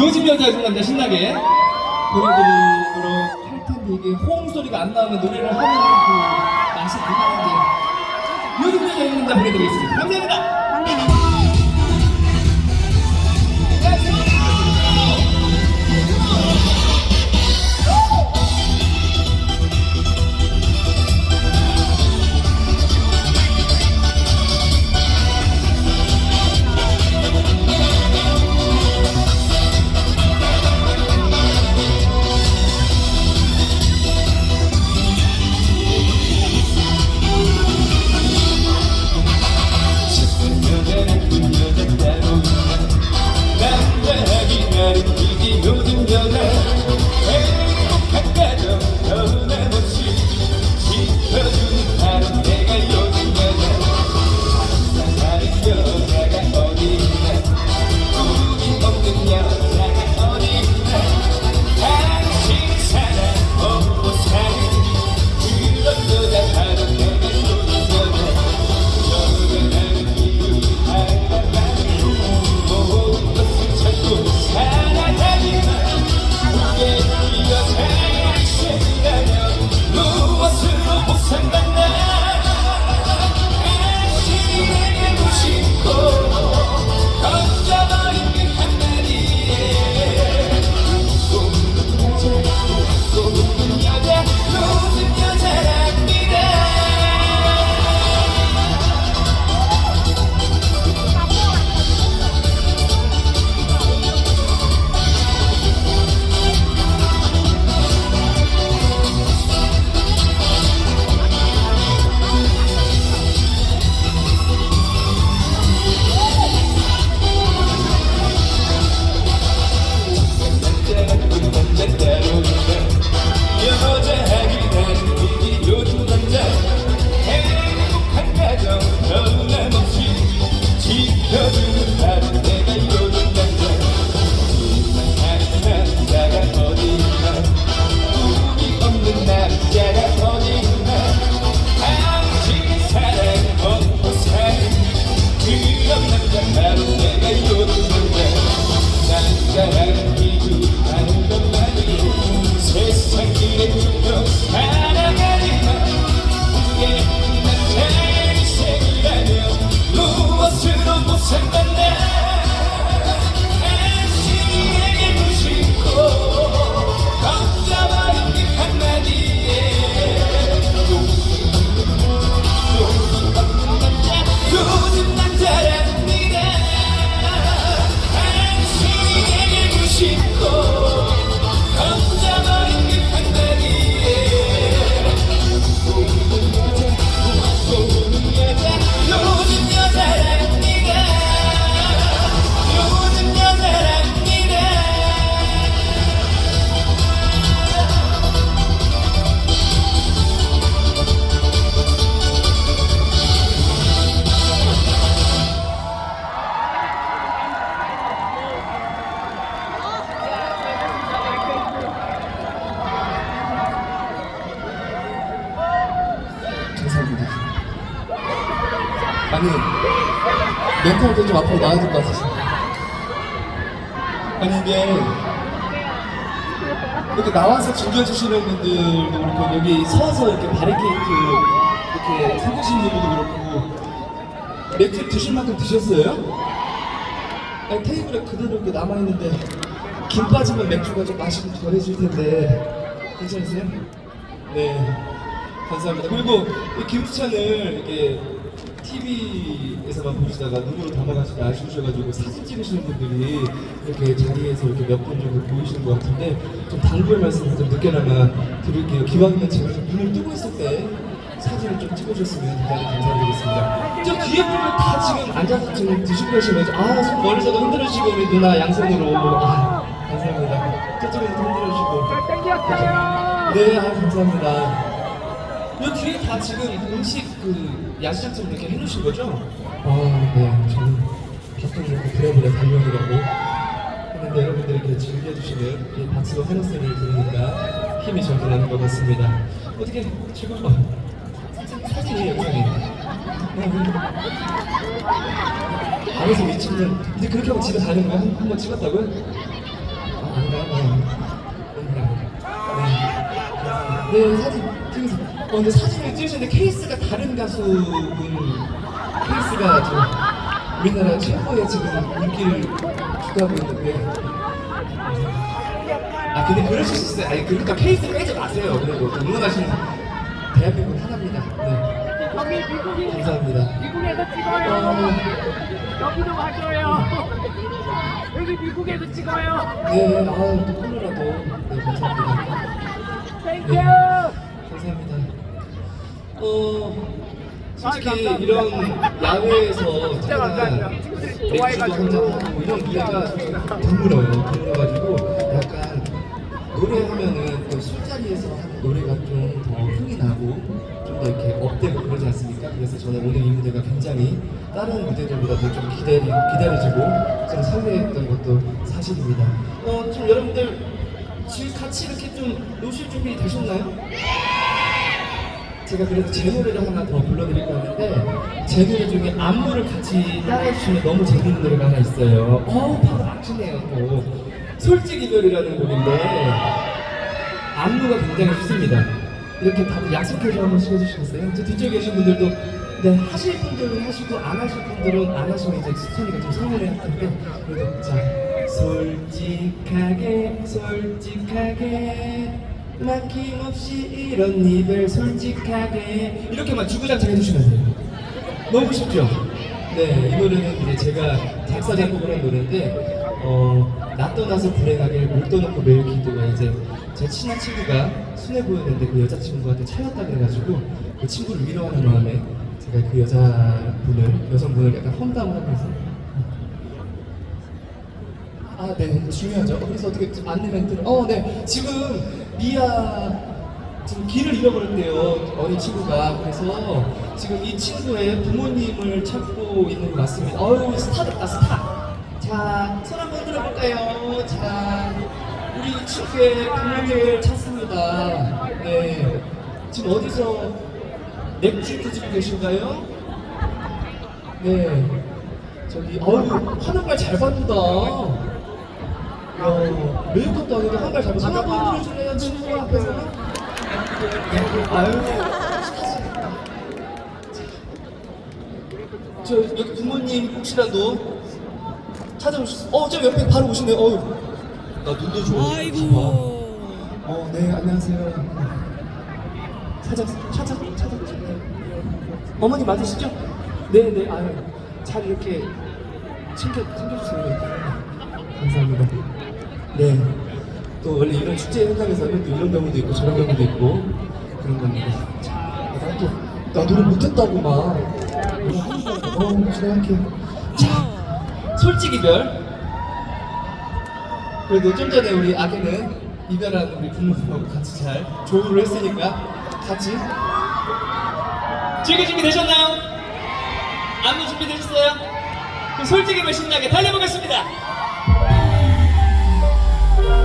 요즘 여자 남자 신나게. 보내드리도록 할 텐데 이게 호응 소리가 안 나오면 노래를 하는 그 맛이 대단한데. 요즘 여자 요즘 남자 보내드리겠습니다. 감사합니다. 멘탈 때좀 앞으로 나와야 될 것 같아서. 아니, 이게, 이렇게 나와서 즐겨주시는 분들도 그렇고, 여기 서서 이렇게 바리케이트 이렇게 세우신 분들도 그렇고, 맥주 드실 만큼 드셨어요? 아니, 테이블에 그대로 이렇게 남아있는데, 김 빠지면 맥주가 좀 맛이 좀 덜해질 텐데, 괜찮으세요? 네. 감사합니다. 그리고 이 김수찬을 이렇게 TV에서만 보시다가 눈으로 담아가시기 아쉬우셔가지고 사진 찍으시는 분들이 이렇게 자리에서 이렇게 몇 분 정도 보이시는 것 같은데 좀 당부의 말씀을 좀 늦게나마 드릴게요. 기왕이면 제가 좀 눈을 뜨고 있을 때 사진을 좀 찍어주셨으면 대단히 감사드리겠습니다. 저 뒤에 분들 다 지금 앉아서 지금 드시고 계시면 아손 멀리서도 흔들으시고 우리 누나 양손으로 아 감사합니다. 저쪽에서 흔들으시고 네, 아, 감사합니다. 이 뒤에 다 지금 음식 그 야시장처럼 이렇게 해놓으신 거죠? 아, 네. 저는 밥도 그렇고 부랴부랴 달려오느라고 했는데 여러분들이 이렇게 즐겨주시는 이 박수와 환호 소리를 들으니까 힘이 절로 나는 것 같습니다. 어떻게 즐거워? 사진이 영상이. 방에서 미친년 이제 그렇게 하고 집에 가는 거야? 한 번 찍었다고요? 아, 아니다. 네. 네, 네, 사진. 어, 근데 사진을 찍으셨는데 케이스가 다른 가수분 케이스가 좀 우리나라 최고의 지금 인기를 기도하고 있는데. 아, 근데 그러실 수 있어요. 아니, 그러니까 케이스 빼지 마세요. 그래도 응원하시는 대한민국 하나입니다. 네, 미국이 감사합니다. 미국에서 찍어요. 여기도 가져요. 여기 미국에서 찍어요. 네, 아, 또 콜로라도. 네, 감사합니다. 땡큐. 감사합니다. 어, 솔직히 이런 야외에서. 맥주도. 한잔하고 이런 기회가 드물어요. 드물어가지고 약간 노래하면은 또 술자리에서 하는 노래가 좀 더 흥이 나고 좀 더 이렇게 업되고 그러지 않습니까? 그래서 저는 오늘 이 무대가 굉장히 다른 무대들보다도 좀 기다리, 기다려지고 좀 설레했던 것도 사실입니다. 어, 좀 여러분들 지금 같이 이렇게 좀 노실 준비 되셨나요? 제가 그래도 제 노래를 하나 더 불러드릴까 하는데 제 노래 중에 안무를 같이 따라해주시면 너무 재밌는 노래가 하나 있어요. 어, 바로 아시네요 또. 솔직히 이별이라는 곡인데 안무가 굉장히 좋습니다. 이렇게 다들 약속해서 한 번씩 해주시겠어요? 저 뒤쪽에 계신 분들도 네 하실 분들은 하시고 안 하실 분들은 안 하시면 이제 수천이가 좀 서운해 할 텐데 그래도 자 솔직하게 솔직하게 막힘없이 이런 이별 솔직하게 이렇게만 주구장창 해주시면 돼요. 너무 쉽죠? 네, 이 노래는 이제 제가 작사 작곡을 한 노래인데 어, 나 떠나서 불행하게 물 떠놓고 매일 기도가 이제 제 친한 친구가 순해 보였는데 그 여자친구한테 차였다 그래가지고 그 친구를 위로하는 마음에 제가 그 여자분을 여성분을 약간 험담을 하면서 아, 네, 중요하죠. 그래서 어떻게 안내 멘트를? 어, 네, 지금 미아 지금 길을 잃어버렸대요 어린 친구가 그래서 지금 이 친구의 부모님을 찾고 있는 것 같습니다. 어유 스타다 스타. 자, 손 한번 들어볼까요? 자, 우리 친구의 부모님을 찾습니다. 네, 지금 어디서 맥주 드시고 계신가요? 네. 저기 어우 하는 말 잘 받는다. 야 메이크업도 아니고 한발 잘 받는다. 한번 들어줄래요 친구 앞에서? 아유. 저 여기 부모님 혹시라도 찾아오셨. 어저 옆에 바로 오시네요. 어유. 나 눈도 좋아. 아이고. 어, 네, 안녕하세요. 찾아, 찾아, 찾아보셨나요? 어머니 맞으시죠? 네, 네, 아유, 잘 이렇게 챙겨, 챙겨주세요. 감사합니다. 네. 또 원래 이런 축제 현장에서는 또 이런 경우도 있고 저런 경우도 있고 그런 겁니다. 자, 나 또, 나 노래 못했다고 막. 어, 지나갈게. 자, 솔직히 별. 그래도 좀 전에 우리 아기는 이별한 우리 부모님하고 같이 잘 조우를 했으니까 같이 즐길 준비 되셨나요? 안무 준비 되셨어요? 그럼 솔직히 별 신나게 달려보겠습니다.